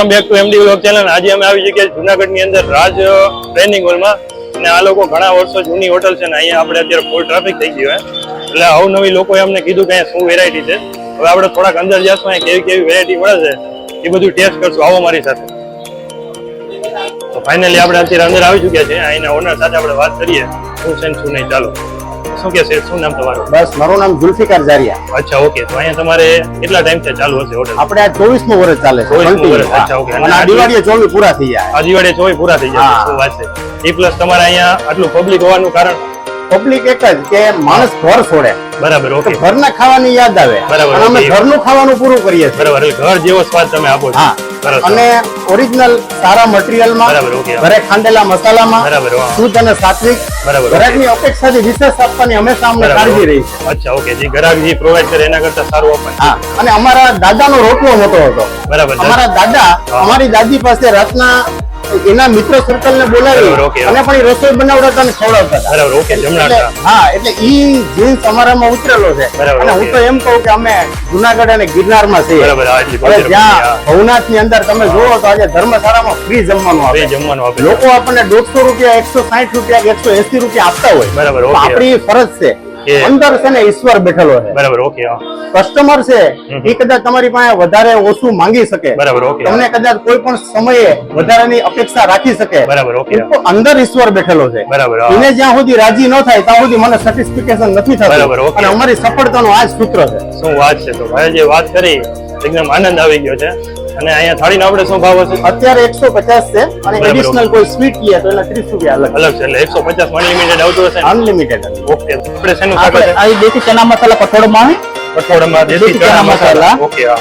Welcome back to MD vlog channel આજે અમે આવી જગ્યાએ જુનાગઢની અંદર રાજ ટ્રેનિંગ હોલમાં. અને આ લોકો ઘણા વર્ષો જૂની હોટલ છે ને અહીંયા આપણે અત્યારે ફૂલ ટ્રાફિક થઈ ગયું એટલે અવનવી લોકોએ અમને કીધું કે શું વેરાયટી છે. હવે આપણે થોડાક અંદર જશું, અહીંયા કેવી કેવી વેરાયટી મળે છે, એ બધું ટેસ્ટ કરશું. આવો મારી સાથે. તો ફાઇનલી આપણે અત્યારે અંદર આવી ચૂક્યા છે અહીંના ઓનર સાથે આપણે વાત કરીએ. શું છે શું નહીં, ચાલો. શું કે છે? શું નામ તમારું? બસ મારું નામ જુલ્ફિકાર જારિયા. અચ્છા ઓકે. તો અહીંયા તમારે કેટલા ટાઈમથી ચાલુ હશે હોટલ આપણે આ ચોવીસમું વર્ષ ચાલે છે 24 નું વર્ષ, અચ્છા, ઓકે. અને આ દિવાળીએ ચોવીસ પૂરા થઈ જાય આ દિવાળીએ ચોવી પૂરા થઈ જશે શું વાત છે? એ પ્લસ તમારે અહીંયા આટલું પબ્લિક હોવાનું કારણ? પબ્લિક એક જ કે માણસ ઘર છોડે. બરાબર ઓકે. ઘરના ખાવાની યાદ આવે. બરાબર, અમે. ઘરનું ખાવાનું પૂરું કરીએ બરાબર એટલે ઘર જેવો સ્વાદ તમે આપો છો. હા. અને ઓરિજિનલ સારા મટીરિયલમાં ઘરે ખાંડેલા મસાલામાં. શુદ્ધ અને સાત્વિક. ગ્રાહકની અપેક્ષાથી વિશેષ આપવાની હંમેશા અમને કાળજી રહી. છે અચ્છા ઓકે જે ગ્રાહક જે પ્રોવાઈડ કરે એના કરતા સારું આપે. હા અને અમારા દાદાનો રોટલો મોટો હતો. બરાબર અમારા દાદા અમારી દાદી પાસે રાતના એના મિત્ર સર્કલ ને બોલાવી અને પણ રસોઈ બનાવડાવતા અને ખવડાવતા બરાબર ઓકે હા એટલે ઈ જીન્સ અમારામાં ઉતરેલો છે. અને હું તો એમ કહું કે અમે જુનાગઢ અને છીએ. આ એટલી હવે જ્યાં ભવનાથની અંદર તમે જોવો તો આજે ધર્મશાળામાં ફ્રી જમવાનું આપે. લોકો આપણને દોઢસો રૂપિયા એકસો સાઠ રૂપિયા એકસો એસી રૂપિયા આપતા હોય. બરાબર, આપણી ફરજ છે. અંદર છે ને ઈશ્વર બેઠેલો છે. બરાબર ઓકે કસ્ટમર છે એ કદાચ તમારી પાસે વધારે ઓછું માંગી શકે. બરાબર, ઓકે તમને કદાચ કોઈ પણ સમયે વધારાની અપેક્ષા રાખી શકે. બરાબર, ઓકે અંદર ઈશ્વર બેઠેલો છે. બરાબર, એને જ્યાં સુધી રાજી ન થાય ત્યાં સુધી મને સેટિસ્ફિકેશન નથી થતું. બરાબર અને અમારી સફળતાનો આ સૂત્ર છે. શું વાત છે તો ભાઈ જે વાત કરી. એકદમ આનંદ આવી ગયો છે. અને અહીંયા થાળીનો આપણે શું ભાવ હશે? અત્યારે એકસો પચાસ છે અને એડિશનલ કોઈ સ્વીટ લઈએ તો એના ત્રીસ રૂપિયા અલગ. અલગ છે એટલે એકસો પચાસ અનલિમિટેડ આવતું હશે અનલિમિટેડ ઓકે આપણે શેનું શાક છે આ દેશી ચના મસાલા પકોડમાં કઠોળમાં દેશી ચણા મસાલા. ઓકે હા.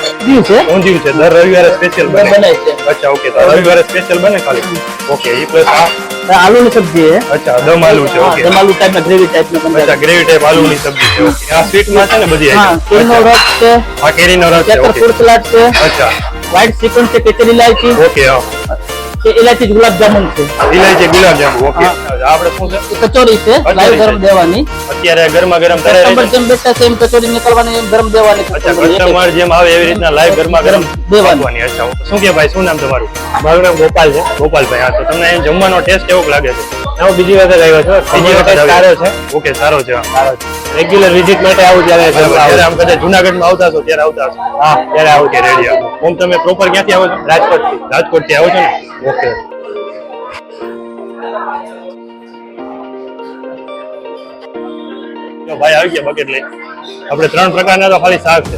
છે. ઊંધિયું છે. દર રવિવારે સ્પેશિયલ બને. બને છે. અચ્છા ઓકે તો રવિવારે સ્પેશિયલ બને ખાલી? ઓકે એ પ્લસ આ. આલુ ની સબ્જી છે. અચ્છા દમ આલુ છે. ઓકે દમાલુ ટાઈપ ના ગ્રેવી ટાઈપનું અચ્છા ગ્રેવી ટાઈપ આલુની સબ્જી છે. ઓકે આ સ્વીટમાં છે ને બધી હા item? કેરીનો રસ છે. આ કેરીનો રસ છે. ઓકે ફ્રૂટ સલાડ છે. અચ્છા. વ્હાઈટ સિકન છે કેસરી ઇલાયચી ઓકે હા. ઇલાયચી ગુલાબ જામુન છે? ઇલાયચી ગુલાબજાંબુ ઓકે. આપણે શું છે? કચોરી છે લાઈવ ગરમ દેવાની. અત્યારે ગરમા ગરમ કરે કસ્ટમર જેમ બેઠા છે એમ કચોરી નીકળવાની એમ ગરમ દેવાની અચ્છા. કસ્ટમર જેમ આવે એવી રીતના લાઈવ ગરમા ગરમ દેવાની. અચ્છા શું કે ભાઈ શું નામ તમારું? મારું નામ ગોપાલ છે. ગોપાલભાઈ હા તો તમને જમવાનો ટેસ્ટ કેવો લાગે છે? હું બીજી વખત આવ્યો છું. બીજી વખત સારો છે? ઓકે સારો છે. સારો છે. રેગ્યુલર વિઝિટ માટે આવું ત્યારે આમ કદાચ જુનાગઢમાં આવતા છો ત્યારે આવતા છો હા ત્યારે આવું છે રેડિયો આવો. ઓમ તમે પ્રોપર ક્યાંથી આવો છો? રાજકોટથી. રાજકોટથી આવો છો ને? ઓકે. ભાઈ આવી ગયા બકેટ લઈ આપણે ત્રણ પ્રકારના તો ખાલી શાક છે.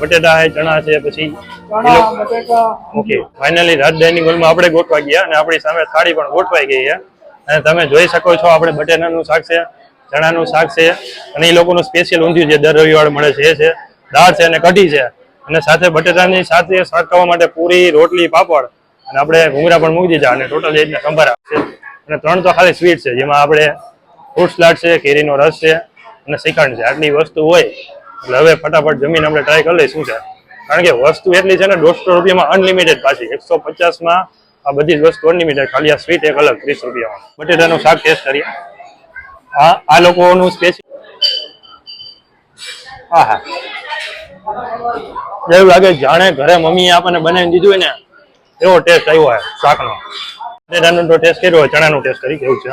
બટેટા છે ચણા છે પછી ઓકે ફાઇનલી રાત ડાઇનિંગ હોલમાં આપણે ગોઠવા ગયા અને આપણી સામે થાળી પણ ગોઠવાઈ ગઈ છે. અને તમે જોઈ શકો છો આપણે બટેટાનું શાક છે, ચણાનું શાક છે, અને એ લોકોનું સ્પેશિયલ ઊંધિયું જે દર રવિવારે મળે છે, એ છે, દાળ છે અને કઢી છે. અને સાથે બટેટાની સાથે શાક ખાવા માટે પૂરી રોટલી, પાપડ, અને આપણે ઘૂંગરા પણ મૂકી દીધા અને ટોટલ એ રીતના આપશે છે. અને ત્રણ તો ખાલી સ્વીટ છે, જેમાં આપણે ફ્રૂટ સલાડ છે, કેરીનો રસ છે, અને શ્રીખંડ છે. આટલી વસ્તુ હોય, એટલે હવે ફટાફટ જમીન આપણે ટ્રાય કરી લઈશું છે. કારણ કે વસ્તુ એટલી છે ને, દોઢસો રૂપિયામાં અનલિમિટેડ પાછી. એકસો પચાસમાં આ બધી જ વસ્તુ અનલિમિટેડ ખાલી આ સ્વીટ એક અલગ, ત્રીસ રૂપિયામાં. બટેટાનું શાક ટેસ્ટ કરીએ હા આ લોકોનું સ્પેશિયલ હા હા. એવું લાગે જાણે ઘરે મમ્મીએ આપણને બનાવી દીધું હોય ને, એવો ટેસ્ટ આવ્યો હોય શાકનો. બટેટાનો તો ટેસ્ટ કર્યો હોય, ચણાનું ટેસ્ટ કરી કેવું છે.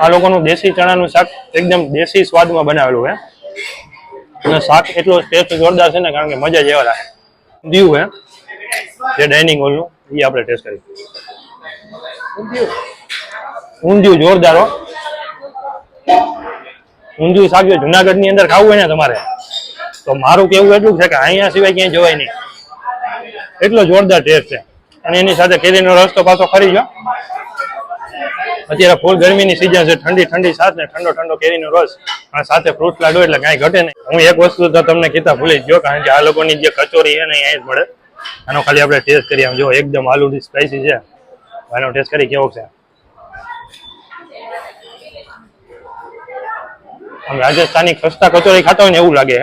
આ લોકોનું દેશી ચણાનું શાક એકદમ દેશી સ્વાદમાં બનાવેલું છે અને શાક એટલો ટેસ્ટ જોરદાર છે ને, કારણ કે મજા જ એવા રાખે દીવું હે. જે ડાઇનિંગ હોલનું એ આપણે ટેસ્ટ કરી ઊંધિયું જોરદાર હો. ઊંધિયું શાક જો જુનાગઢની અંદર ખાવું હોય ને તમારે, તો મારું કેવું એટલું છે કે અહીંયા સિવાય ક્યાંય જવાય નહીં. એટલો જોરદાર ટેસ્ટ છે. અને એની સાથે કેરીનો રસ તો પાછો ખરી ગયો. અત્યારે ફૂલ ગરમીની સિઝન છે, ઠંડી ઠંડી સાથ ને ઠંડો ઠંડો કેરીનો રસ. અને સાથે ફ્રૂટ લાડુ એટલે કાંઈ ઘટે નહીં. હું એક વસ્તુ તો તમને કીધા ભૂલી ગયો, કારણ કે આ લોકોની જે કચોરી છે ને અહીંયા જ મળે. આનો ખાલી આપણે ટેસ્ટ કરીએ. આમ જો એકદમ આલુની સ્પાઈસી છે. આનો ટેસ્ટ કરી કેવો છે? આમ રાજસ્થાની ખસ્તા કચોરી ખાતા હોય ને એવું લાગે.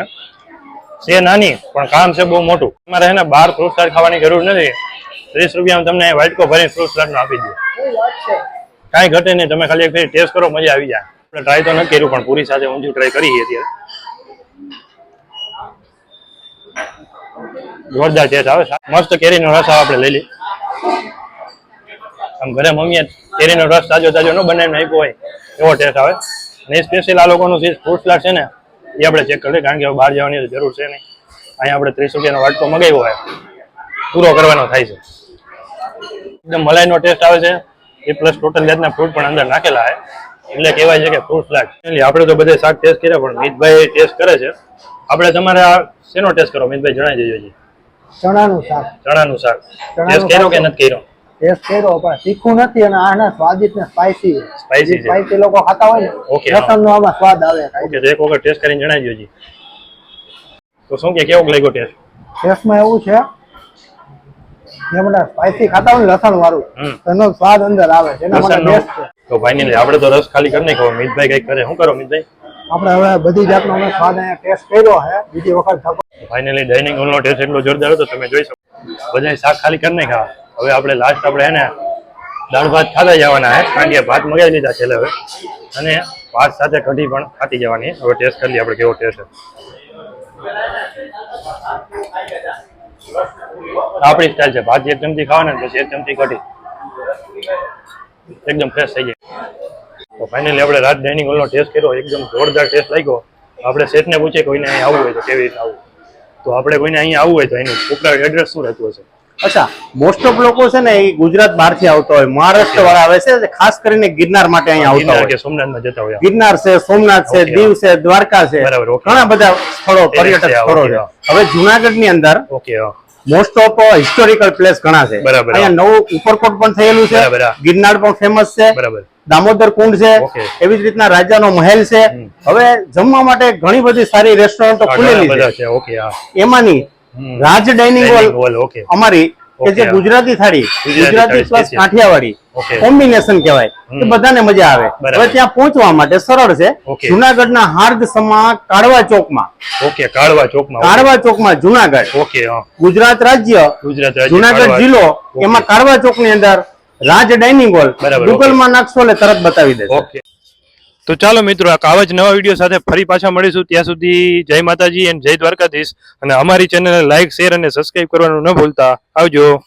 છે નાની પણ કામ છે બહુ મોટું. તમારે છે ને બાર ફ્રૂટ સલાડ ખાવાની જરૂર નથી. ત્રીસ રૂપિયામાં તમને વાઇટકો ભરીને ફ્રૂટ સલાડ નો આપી દે કાંઈ ઘટે નહીં. તમે ખાલી એક ટેસ્ટ કરો મજા આવી જાય. આપણે ટ્રાય તો નથી કર્યું પણ પૂરી સાથે ઊંધિયું ટ્રાય કરી અત્યારે. જોરદાર ટેસ્ટ આવે મસ્ત કેરીનો રસ આવે લઈ લઈએ. આમ ઘરે મમ્મીએ કેરીનો રસ તાજો તાજો ન બનાવીને આપ્યો હોય, એવો ટેસ્ટ આવે. ને સ્પેશિયલ આ લોકોનું જે ફ્રૂટ સલાડ છે ને, એ આપણે ચેક કરીએ કારણ કે બહાર જવાની જરૂર છે નહીં. અહીંયા આપણે ત્રીસ રૂપિયાનો વાટકો મગાવ્યો હોય. પૂરો કરવાનો થાય છે. એકદમ મલાઈનો ટેસ્ટ આવે છે. એ પ્લસ ટોટલ જાતના ફ્રૂટ પણ અંદર નાખેલા છે. એટલે કહેવાય છે કે ફ્રૂટ સલાડ એટલે આપણે તો બધે શાક ટેસ્ટ કર્યા, પણ મીતભાઈ ટેસ્ટ કરે છે. આપણે તમારે આ શેનો ટેસ્ટ કરો? મિતભાઈ જણાવી દેજો જી ચણાનું શાક. ચણાનું શાક. ટેસ્ટ કર્યો કે નથી કર્યો? ટેસ્ટ કર્યો પણ તીખું નથી અને આના સ્વાદિષ્ટ ને સ્પાઈસી સ્પાઈસી સ્પાઈસી લોકો ખાતા હોય ને હા. લસણનો આમાં સ્વાદ આવે ઓકે તો એક વખત ટેસ્ટ કરીને જણાવી દેજો જી તો શું કે કેવો લાગ્યો ટેસ્ટ ટેસ્ટમાં એવું છે જે મને સ્પાઈસી ખાતા હોય ને લસણ વાળું. એનો સ્વાદ અંદર આવે છે. એના માટે બેસ્ટ છે. તો ફાઇનલી આપણે તો રસ ખાલી કરી નાખ્યો. મિતભાઈ કઈ કરે. શું કરો મિતભાઈ? આપણે હવે બધી જાતનો અમે સ્વાદ અહીંયા ટેસ્ટ કર્યો છે. બીજી વખત ફાઇનલી ડાઇનિંગ હોલનો ટેસ્ટ એટલો જોરદાર હતો, તમે જોઈ શકો. બધા શાક ખાલી કરી નાખ્યા. હવે આપણે લાસ્ટ આપણે એને દાળ ભાત ખાતા જવાના છે કારણ ભાત મગાવી લીધા છે હવે. અને ભાત સાથે કઢી પણ ખાતી જવાની. હવે ટેસ્ટ કરી લઈએ આપણે કેવો ટેસ્ટ આપણી સ્ટાઇલ છે. ભાત એક ચમચી ખાવાના, પછી એક ચમચી કઢી. એકદમ ફ્રેશ થઈ જાય. તો ફાઇનલી આપણે રાત ડાઇનિંગ હોલનો ટેસ્ટ કર્યો એકદમ જોરદાર ટેસ્ટ લાગ્યો. આપણે શેઠને પૂછીએ કોઈને અહીં આવવું હોય તો કેવી રીતે આવવું? તો આપણે કોઈને અહીંયા આવવું હોય તો એનું ઉપલા એડ્રેસ શું રહેતું હશે? અચ્છા મોસ્ટ ઓફ લોકો છે ને એ ગુજરાત બહારથી આવતા હોય મહારાષ્ટ્ર વાળા આવે છે ખાસ કરીને ગિરનાર માટે અહીંયા આવતા હોય. સોમનાથ સોમનાથમાં જતા હોય. ગિરનાર છે સોમનાથ છે. દીવ છે દ્વારકા છે ઘણા બધા સ્થળો પર્યટક સ્થળો છે. હવે જુનાગઢની અંદર okay most of historical place ઘણા છે. બરાબર. અહીંયા નવું ઉપરકોટ પણ થયેલું છે. ગિરનાર પણ ફેમસ છે. બરાબર. દામોદર કુંડ છે એવી જ રીતના રાજાનો મહેલ છે. હવે જમવા માટે ઘણી બધી સારી રેસ્ટોરન્ટો ખુલેલી છે. એમાંની રાજ ડાઇનિંગ હોલ અમારી કે જે ગુજરાતી થાળી ગુજરાતી પ્લસ કાઠિયાવાડી કોમ્બિનેશન કહેવાય. કે બધાને મજા આવે. હવે ત્યાં પહોંચવા માટે સરળ છે. જુનાગઢના હાર્દ સમા કાળવા ચોકમાં. ઓકે કાળવા ચોકમાં. કાળવા ચોકમાં જુનાગઢ. ઓકે ગુજરાત રાજ્ય ગુજરાત જુનાગઢ જિલ્લો એમાં કાળવા ચોકની અંદર રાજ ડાઇનિંગ હોલ બરાબર, ગૂગલમાં નાખશો એટલે તરત બતાવી દેશે. ઓકે. તો ચાલો મિત્રો આવા જ નવા વીડિયો સાથે ફરી પાછા મળીશું. ત્યાં સુધી જય માતાજી એન્ડ જય દ્વારકાધીશ. અને અમારી ચેનલને લાઇક શેર અને સબસ્ક્રાઇબ કરવાનું ન ભૂલતા. આવજો.